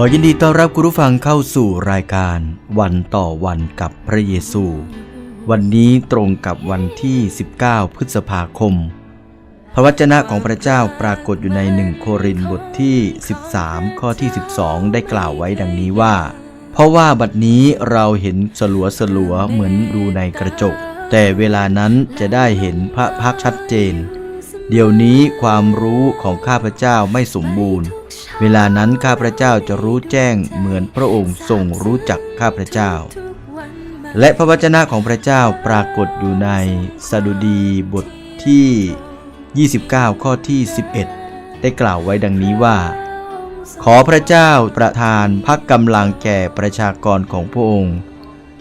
ขอยินดีต้อนรับคุณผู้ฟังเข้าสู่รายการวันต่อวันกับพระเยซู วันนี้ตรงกับวันที่ 19 พฤษภาคม พระวจนะของพระเจ้าปรากฏอยู่ในหนึ่งโครินบทที่ 13 ข้อที่ 12 ได้กล่าวไว้ดังนี้ว่า เพราะว่าบัดนี้เราเห็นสลัวสลัวเหมือนดูในกระจก แต่เวลานั้นจะได้เห็นพระพักชัดเจน เดี๋ยวนี้ความรู้ของข้าพเจ้าไม่สมบูรณ์ เวลานั้นข้าพระเจ้าจะรู้แจ้งเหมือนพระองค์ทรงรู้จักข้าพระเจ้า และพระวจนะของพระเจ้าปรากฏอยู่ในสดุดีบทที่ 29 ข้อที่ 11 ได้กล่าวไว้ดังนี้ว่า ขอพระเจ้าประทานพักกำลังแก่ประชากรของพระองค์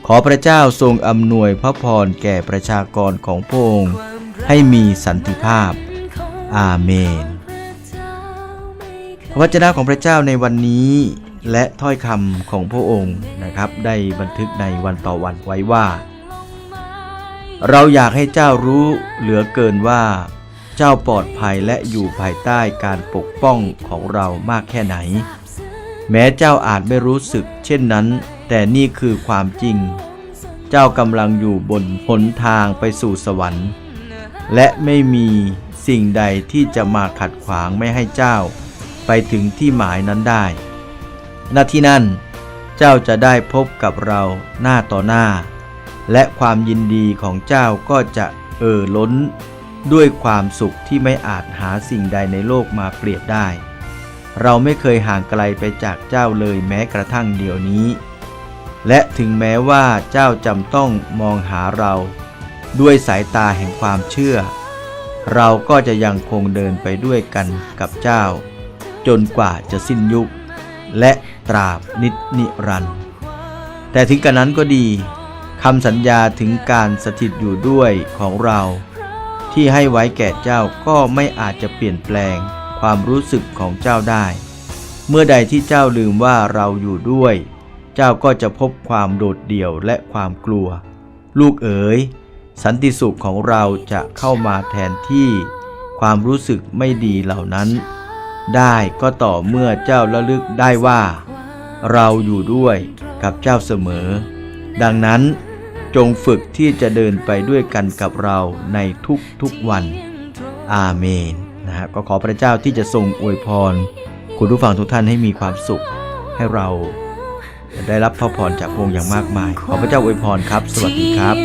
ขอพระเจ้าทรงอำนวยพระพรแก่ประชากรของพระองค์ ให้มีสันติภาพ อาเมน พระวจนะของพระเจ้าในวันนี้และถ้อยคำของพระองค์นะครับได้บันทึกในวันต่อวันไว้ว่า เราอยากให้เจ้ารู้เหลือเกินว่า เจ้าปลอดภัยและอยู่ภายใต้การปกป้องของเรามากแค่ไหน แม้เจ้าอาจไม่รู้สึก เช่นนั้น แต่นี่คือความจริง เจ้ากำลังอยู่บนหนทางไปสู่สวรรค์ และไม่มีสิ่งใดที่จะมาขัดขวางไม่ให้เจ้า ไปถึงที่หมายนั้นได้ณที่นั่น เจ้าจะได้พบกับเราหน้าต่อหน้า และความยินดีของเจ้าก็จะเอ่อล้นด้วยความสุขที่ไม่อาจหาสิ่งใดในโลกมาเปรียบได้ เราไม่เคยห่างไกลไปจากเจ้าเลยแม้กระทั่งเดี๋ยวนี้ และถึงแม้ว่าเจ้าจำต้องมองหาเรา ด้วยสายตาแห่งความเชื่อ เราก็จะยังคงเดินไปด้วยกันกับเจ้า จนกว่าจะสิ้นยุค และตราบนิจนิรันดร์แต่ถึงกระนั้นก็ดีคำสัญญาถึงการสถิตอยู่ด้วยของเรา ที่ให้ไว้แก่เจ้าก็ไม่อาจจะเปลี่ยนแปลงความรู้สึกของเจ้าได้ เมื่อใดที่เจ้าลืมว่าเราอยู่ด้วย เจ้าก็จะพบความโดดเดี่ยวและความกลัว ลูกเอ๋ยสันติสุขของเราจะเข้ามาแทนที่ความรู้สึกไม่ดีเหล่านั้น ได้ก็ต่อเมื่อเจ้าระลึกได้ว่า เราอยู่ด้วยกับเจ้าเสมอ ดังนั้นจงฝึกที่จะเดินไปด้วยกันกับเราในทุกๆวัน อาเมนนะฮะก็ขอพระเจ้าที่จะทรงอวยพร คุณผู้ฟังทุกท่านให้มีความสุข ให้เราได้รับพระพรจากพระองค์อย่างมากมาย ขอพระเจ้าอวยพรครับ สวัสดีครับ